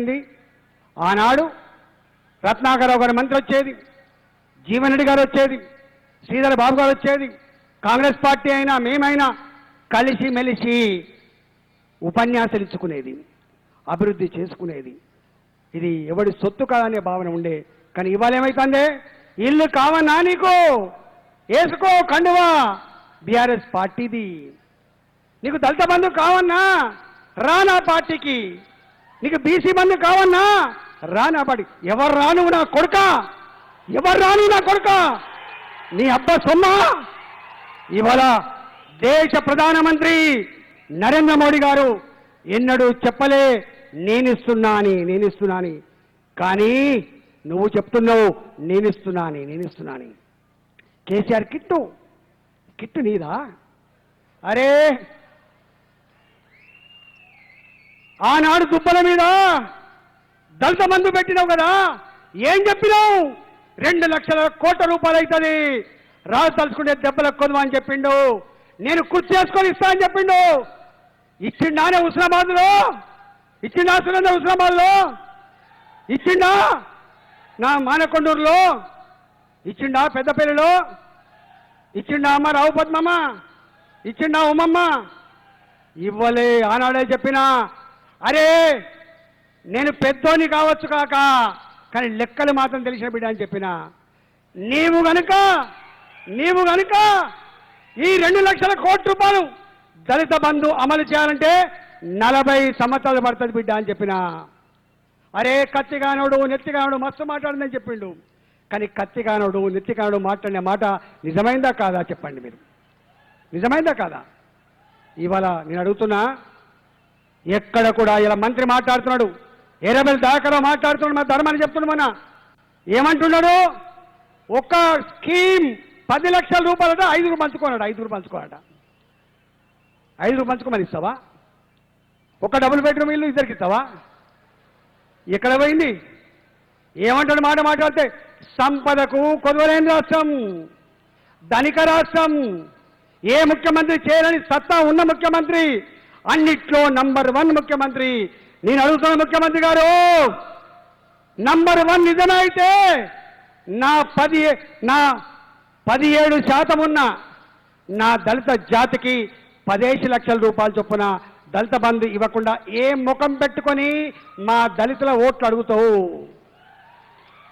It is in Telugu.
ఉంది. ఆనాడు రత్నాకరావు గారి మంత్రి వచ్చేది జీవన్ రెడ్డి గారు వచ్చేది శ్రీధర్ బాబు గారు వచ్చేది కాంగ్రెస్ పార్టీ అయినా మేమైనా కలిసి మెలిసి ఉపన్యాసాలు ఇచ్చుకునేది అభివృద్ధి చేసుకునేది. ఇది ఎవడి సొత్తు కాదనే భావన ఉండే కానీ ఇవాళ ఏమైతుందే? ఇల్లు కావన్నా నీకు? వేసుకో కండువా. బీఆర్ఎస్ పార్టీది. నీకు దళిత బంధు కావన్నా? రా నా పార్టీకి. నీకు బీసీ మంది కావన్నా? రా నా ఎవరు రాను నా కొడుక? ఎవరు రాను నా కొడుక? నీ అబ్బా సొమ్మా? ఇవాళ దేశ ప్రధానమంత్రి నరేంద్ర మోడీ గారు ఎన్నడూ చెప్పలే నేనిస్తున్నా అని నేనిస్తున్నా అని కానీ నువ్వు చెప్తున్నావు నేనిస్తున్నా అని నేనిస్తున్నా అని కేసీఆర్ కిట్టు. కిట్టు నీదా? అరే ఆనాడు దుబ్బల మీద దళిత మందు పెట్టినావు కదా ఏం చెప్పినావు? రెండు లక్షల కోట్ల రూపాయలు అవుతుంది. రాజు తలుచుకుంటే దెబ్బలకు కొనుమా అని చెప్పిండు. నేను కుర్చీ చేసుకొని ఇస్తా అని చెప్పిండు. ఇచ్చిండానే హుస్నాబాద్లో ఇచ్చిండా సురేంద్ర హుస్నాబాద్లో ఇచ్చిండా? నా మానకొండూరులో? ఇచ్చిండా పెద్దపల్లిలో? ఇచ్చిండా అమ్మ రావు పద్మమ్మ ఇచ్చిండా ఉమ్మమ్మ ఇవ్వలే ఆనాడే చెప్పినా. అరే నేను పెద్దోని కావచ్చు కాక కానీ లెక్కలు మాత్రం తెలిసిన బిడ్డ అని చెప్పిన. నీవు గనుక నీవు గనుక ఈ రెండు లక్షల కోట్ల రూపాయలు దళిత బంధు అమలు చేయాలంటే నలభై సంవత్సరాలు పడుతుంది బిడ్డ అని చెప్పిన. అరే కత్తిగానోడు నెత్తిగానోడు మస్తు మాట్లాడిందని చెప్పిండు. కానీ కత్తిగానోడు నెత్తిగానోడు మాట్లాడిన మాట నిజమైందా కాదా చెప్పండి మీరు. నిజమైందా కాదా? ఇవాళ నేను అడుగుతున్నా ఎక్కడ కూడా ఇలా మంత్రి మాట్లాడుతున్నాడు. ఎరబెల్ దాకలో మాట్లాడుతున్నాడు మా ధర్మాన్ని చెప్తున్నాడు మన ఏమంటున్నాడు? ఒక స్కీమ్ పది లక్షల రూపాయలట ఐదుగురు పంచుకోనాడు ఐదుగురు పంచుకోనట. ఐదుగురు పంచుకోమని ఇస్తావా? ఒక డబుల్ బెడ్రూమ్ ఇల్లు ఇద్దరికి ఇస్తావా? ఎక్కడ పోయింది? ఏమంటాడు మాట మాట్లాడితే? సంపదకు కొదవలేని రాష్ట్రం ధనిక రాష్ట్రం. ఏ ముఖ్యమంత్రి చేయలేని సత్తా ఉన్న ముఖ్యమంత్రి అన్నిట్లో నంబర్ వన్ ముఖ్యమంత్రి. నేను అడుగుతున్న ముఖ్యమంత్రి గారు నంబర్ వన్ నిజమైతే అయితే నా పది నా పదిహేడు శాతం ఉన్న నా దళిత జాతికి పదేసి లక్షల రూపాయలు చొప్పున దళిత బంధు ఇవ్వకుండా ఏ ముఖం పెట్టుకొని మా దళితుల ఓట్లు అడుగుతావు?